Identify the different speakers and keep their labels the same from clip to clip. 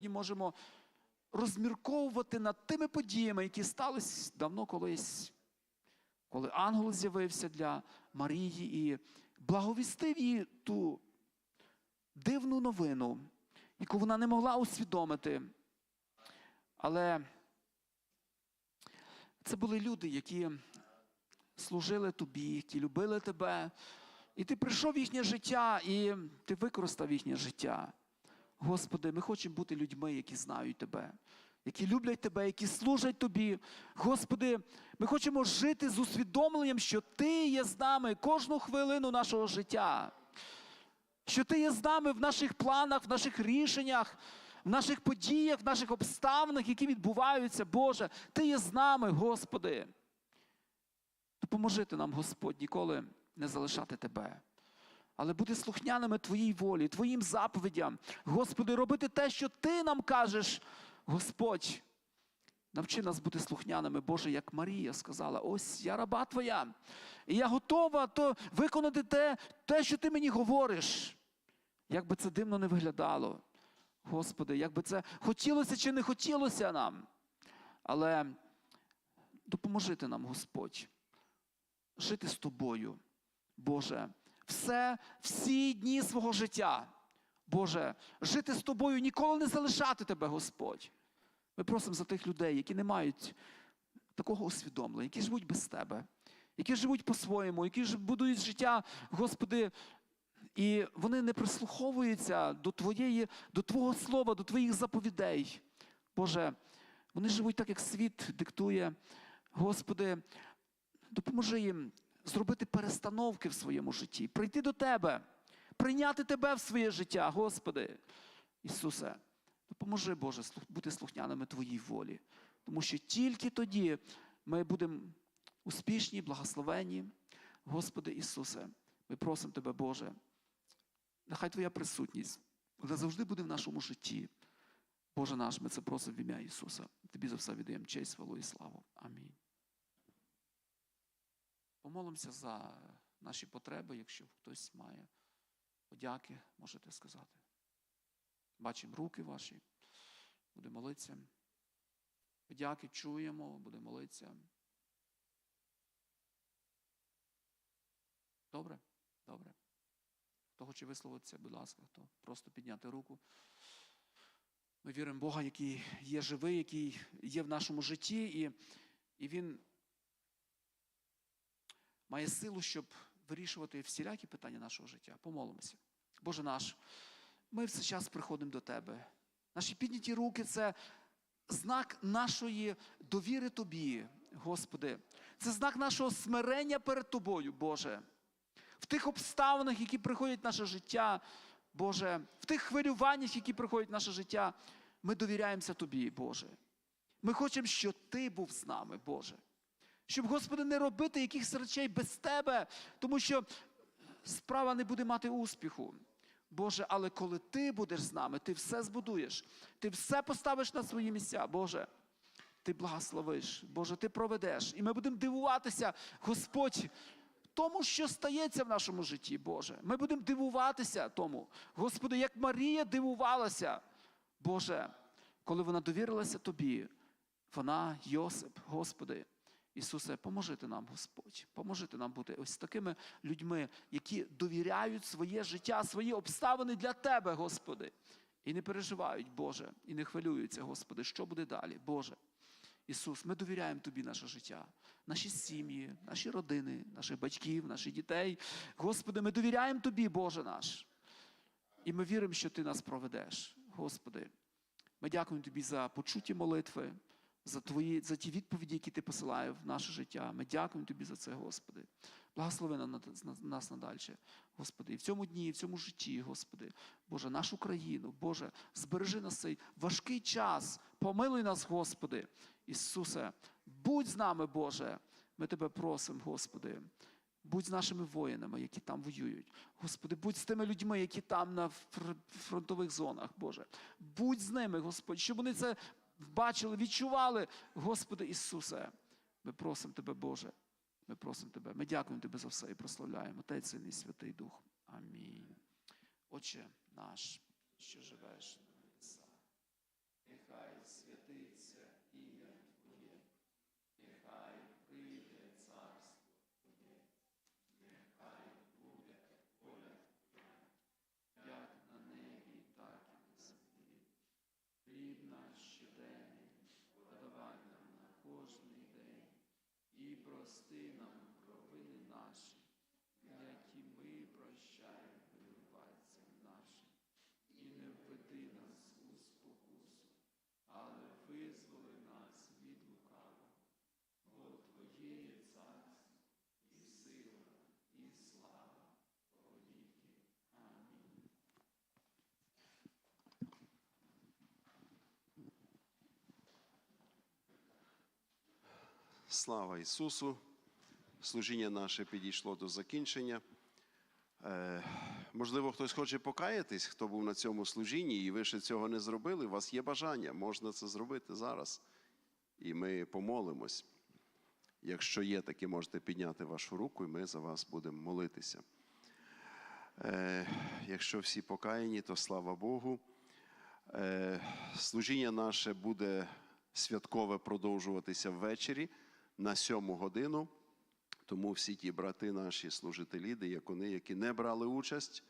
Speaker 1: І можемо розмірковувати над тими подіями, які сталися давно колись, коли ангел з'явився для Марії і благовістив їй ту дивну новину, яку вона не могла усвідомити. Але це були люди, які служили тобі, які любили тебе. І ти прийшов в їхнє життя, і ти використав їхнє життя. Господи, ми хочемо бути людьми, які знають Тебе, які люблять Тебе, які служать Тобі. Господи, ми хочемо жити з усвідомленням, що Ти є з нами кожну хвилину нашого життя, що Ти є з нами в наших планах, в наших рішеннях, в наших подіях, в наших обставинах, які відбуваються, Боже. Ти є з нами, Господи. Допоможи ти нам, Господь, ніколи не залишати Тебе але бути слухняними Твоїй волі, Твоїм заповідям. Господи, робити те, що Ти нам кажеш, Господь. Навчи нас бути слухняними, Боже, як Марія сказала: ось я раба Твоя, і я готова то виконати те, те, що Ти мені говориш. Як би це дивно не виглядало, Господи, як би це хотілося чи не хотілося нам. Але допоможи ти нам, Господь, жити з Тобою, Боже, все, всі дні свого життя. Боже, жити з тобою, ніколи не залишати тебе, Господь. Ми просимо за тих людей, які не мають такого усвідомлення, які живуть без тебе, які живуть по-своєму, які ж будують життя, Господи, і вони не прислуховуються до Твоєї, до Твого слова, до Твоїх заповідей. Боже, вони живуть так, як світ диктує. Господи, допоможи їм зробити перестановки в своєму житті, прийти до Тебе, прийняти Тебе в своє життя, Господи. Ісусе, допоможи, Боже, бути слухняними Твоїй волі. Тому що тільки тоді ми будемо успішні, благословені. Господи Ісусе, ми просимо Тебе, Боже, нехай Твоя присутність вона завжди буде в нашому житті. Боже наш, ми це просимо в ім'я Ісуса. Тобі за все віддаємо честь, хвалу і славу. Амінь. Помолимося за наші потреби, якщо хтось має подяки, можете сказати. Бачимо руки ваші, буде молитися. Подяки чуємо, буде молитися. Добре? Добре. Хто хоче висловитися, будь ласка, хто просто підняти руку. Ми віримо в Бога, який є живий, який є в нашому житті, і, і Він має силу, щоб вирішувати всілякі питання нашого життя. Помолимося. Боже наш, ми все час приходимо до Тебе. Наші підняті руки це знак нашої довіри Тобі, Господи. Це знак нашого смирення перед Тобою, Боже. В тих обставинах, які приходять в наше життя, Боже, в тих хвилюваннях, які приходять в наше життя, ми довіряємося Тобі, Боже. Ми хочемо, щоб Ти був з нами, Боже. Щоб, Господи, не робити якихось речей без Тебе, тому що справа не буде мати успіху. Боже, але коли Ти будеш з нами, Ти все збудуєш, Ти все поставиш на свої місця, Боже. Ти благословиш, Боже, Ти проведеш. І ми будемо дивуватися, Господь, тому, що стається в нашому житті, Боже. Ми будемо дивуватися тому. Господи, як Марія дивувалася, Боже, коли вона довірилася Тобі, вона, Йосип, Господи. Ісусе, поможити нам, Господь, поможити нам бути ось такими людьми, які довіряють своє життя, свої обставини для Тебе, Господи. І не переживають, Боже, і не хвилюються, Господи, що буде далі, Боже. Ісус, ми довіряємо Тобі наше життя, наші сім'ї, наші родини, наших батьків, наших дітей. Господи, ми довіряємо Тобі, Боже наш. І ми віримо, що Ти нас проведеш, Господи. Ми дякуємо Тобі за почуті молитви, за, твої, за ті відповіді, які Ти посилаєш в наше життя. Ми дякуємо Тобі за це, Господи. Благослови на- на- на- нас надальше, Господи. І в цьому дні, і в цьому житті, Господи, Боже, нашу країну, Боже, збережи нас цей важкий час. Помилуй нас, Господи. Ісусе, будь з нами, Боже. Ми Тебе просимо, Господи. Будь з нашими воїнами, які там воюють. Господи, будь з тими людьми, які там на фронтових зонах, Боже. Будь з ними, Господь, щоб вони це бачили, відчували. Господи Ісусе, ми просимо Тебе, Боже. Ми просимо Тебе. Ми дякуємо Тебе за все і прославляємо. Отець, Син Святий Дух. Амінь. Отче наш, що живеш прости нам провини наші, які ми прощаємо винуватцям нашим, і не введи нас у спокусу, але визволи нас від лукавого. Бо Твоє є царство, і сила, і слава повіки. Амінь.
Speaker 2: Слава Ісусу! Служіння наше підійшло до закінчення. Е, можливо, хтось хоче покаятись, хто був на цьому служінні, і ви ще цього не зробили. У вас є бажання, можна це зробити зараз. І ми помолимось. Якщо є таке, можете підняти вашу руку, і ми за вас будемо молитися. Е, якщо всі покаяні, то слава Богу. Е, служіння наше буде святкове продовжуватися ввечері на сьому годину. Тому всі ті брати наші служителі, деякони, які не брали участь,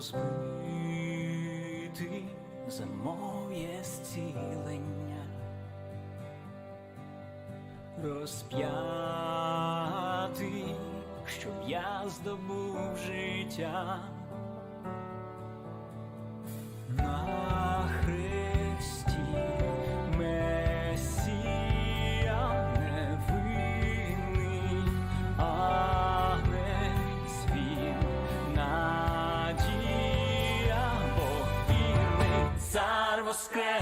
Speaker 3: розбитий за моє зцілення, розп'ятий, щоб я здобув життя. scratch.